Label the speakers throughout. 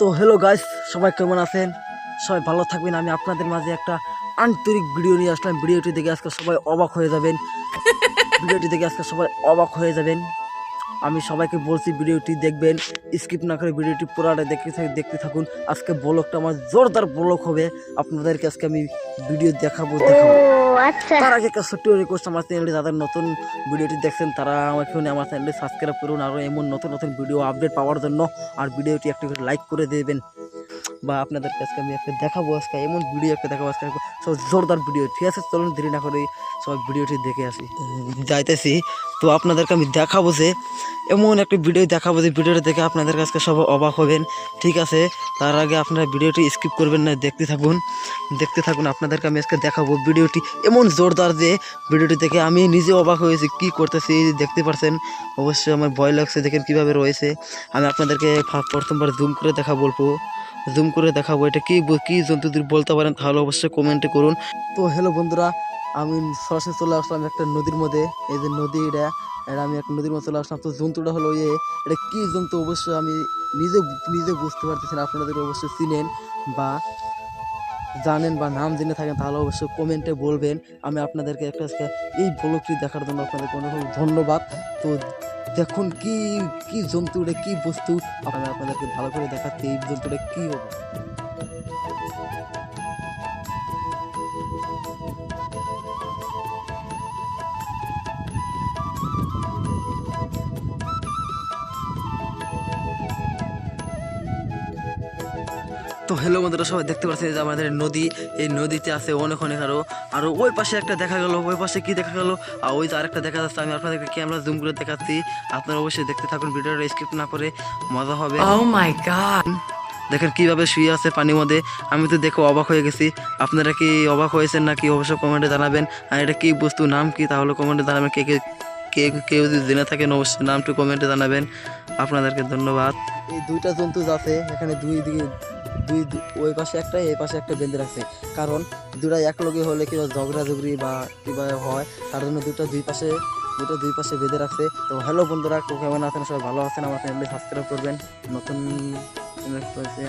Speaker 1: তো hello guys সবাই কেমন আছেন? সবাই ভালো থাকবেন আমি আপনাদের মাঝে একটা আন্তরিক ভিডিও নিয়ে আসলাম। ভিডিওটি দেখে আজকে সবাই অবাক হয়ে যাবেন। ভিডিওটি দেখে আজকে সবাই অবাক হয়ে যাবেন। আমি সবাইকে বলছি ভিডিওটি দেখবেন স্কিপ না করে ভিডিওটি পুরাটা দেখতে থাকি দেখতে থাকুন। আজকে ব্লগটা আমার জোরদার ব্লক হবে। আপনাদেরকে আজকে আমি ভিডিও দেখাবো দেখাবো।
Speaker 2: আচ্ছা।
Speaker 1: তার আগে একটা ছোট্ট রিকোয়েস্ট আমার চ্যানেলে যাদের নতুন ভিডিওটি দেখছেন তারা আমাকে আমার চ্যানেলটি সাবস্ক্রাইব করুন আরও এমন নতুন নতুন ভিডিও আপডেট পাওয়ার জন্য। আর ভিডিওটি একটু লাইক করে দেবেন। বা আপনাদের কাছে আমি একটা দেখাবো আজকে, এমন ভিডিও একটা দেখাবো আজকে। সব জোরদার ভিডিও ঠিক আছে? চলুন দেরি না করে সবাই ভিডিওটি দেখে আসি। যাইতেছি। তো আপনাদেরকে আমি দেখাবো যে, এমন একটা ভিডিও দেখাবো যে ভিডিওটা দেখে আপনাদের কাছে সবাই অবাক হবেন, ঠিক আছে? তার আগে আপনারা ভিডিওটি স্কিপ করবেন না, দেখতে থাকুন। দেখতে থাকুন, আপনাদেরকে আমি আজকে দেখাবো ভিডিওটি এমন জোরদার যে ভিডিওটি দেখে আমি নিজে অবাক হয়েছি কি করতেছি দেখতে পারছেন? অবশ্যই আমার ভয় লাগছে, দেখেন কীভাবে রয়েছে। আমি আপনাদেরকে প্রথমবার জুম করে দেখা বলব জুম করে দেখাবো। এটা কি কি জন্তু যদি বলতে পারেন, তাহলে অবশ্যই কমেন্টে করুন। তো হ্যালো বন্ধুরা, আমি সরাসরি চলে আসলাম একটা নদীর মধ্যে। এই যে নদী এটা এটা আমি একটা নদীর মধ্যে চলে আসলাম। তো জন্তুটা হলো ইয়ে এটা কি জন্তু অবশ্যই আমি নিজে নিজে বুঝতে পারতেছি না। আপনাদের অবশ্যই চিনেন বা জানেন বা নাম জেনে থাকেন, তাহলে অবশ্যই কমেন্টে বলবেন। আমি আপনাদেরকে একটা এই ব্লগটি দেখার জন্য আপনাদেরকে অনেক ধন্যবাদ। তো দেখুন কি কি জন্তুরে কি বস্তু। আমি আপনাদেরকে ভালো করে দেখাচ্ছি এই জন্তুটা কি হবে তো হ্যালো বন্ধুরা সবাই দেখতে পাচ্ছেন যে আমাদের নদী। এই নদীতে আছে অনেক অনেক আরও আর ওই পাশে একটা দেখা গেল ওই পাশে কি দেখা গেল? আর ওই যে আরেকটা দেখা যাচ্ছে আমি আপনাদেরকে ক্যামেরা জুম করে দেখাচ্ছি। আপনারা অবশ্যই দেখতে থাকুন ভিডিওটা স্কিপ না করে মজা হবে।
Speaker 3: Oh my god.
Speaker 1: দেখেন কীভাবে শুয়ে আছে পানির মধ্যে। আমি তো দেখো অবাক হয়ে গেছি। আপনারা কি অবাক হয়েছেন নাকি? অবশ্যই কমেন্টে জানাবেন। আর এটা কি বস্তু নাম কি? তাহলে কমেন্টে জানাবেন কে কে কে কেউ যদি জেনে থাকেন, অবশ্যই নামটি কমেন্টে জানাবেন। আপনাদেরকে ধন্যবাদ। এই দুইটা জন্তু আছে, এখানে দুই দিকে দুই ওই পাশে একটা এই পাশে একটা বেঁধে রাখছে। কারণ দুটা এক লগে হলে কিবা ঝগড়া ঝগড়ি বা কিবা হয়, তার জন্য দুটো দুই পাশে দুটো দুই পাশে বেঁধে রাখছে। তো হ্যালো বন্ধুরা, কেমন আছেন? সবাই ভালো আছেন? আমার চ্যানেলে সাবস্ক্রাইব করবেন। নতুন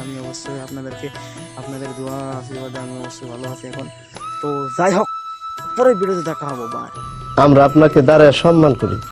Speaker 1: আমি অবশ্যই আপনাদেরকে আপনাদের দোয়া, আশীর্বাদে আমি অবশ্যই ভালো আছি এখন। তো যাই হোক, পরের ভিডিওতে দেখা হব বাই
Speaker 4: আমরা আপনাকে দাঁড়ায় সম্মান করি।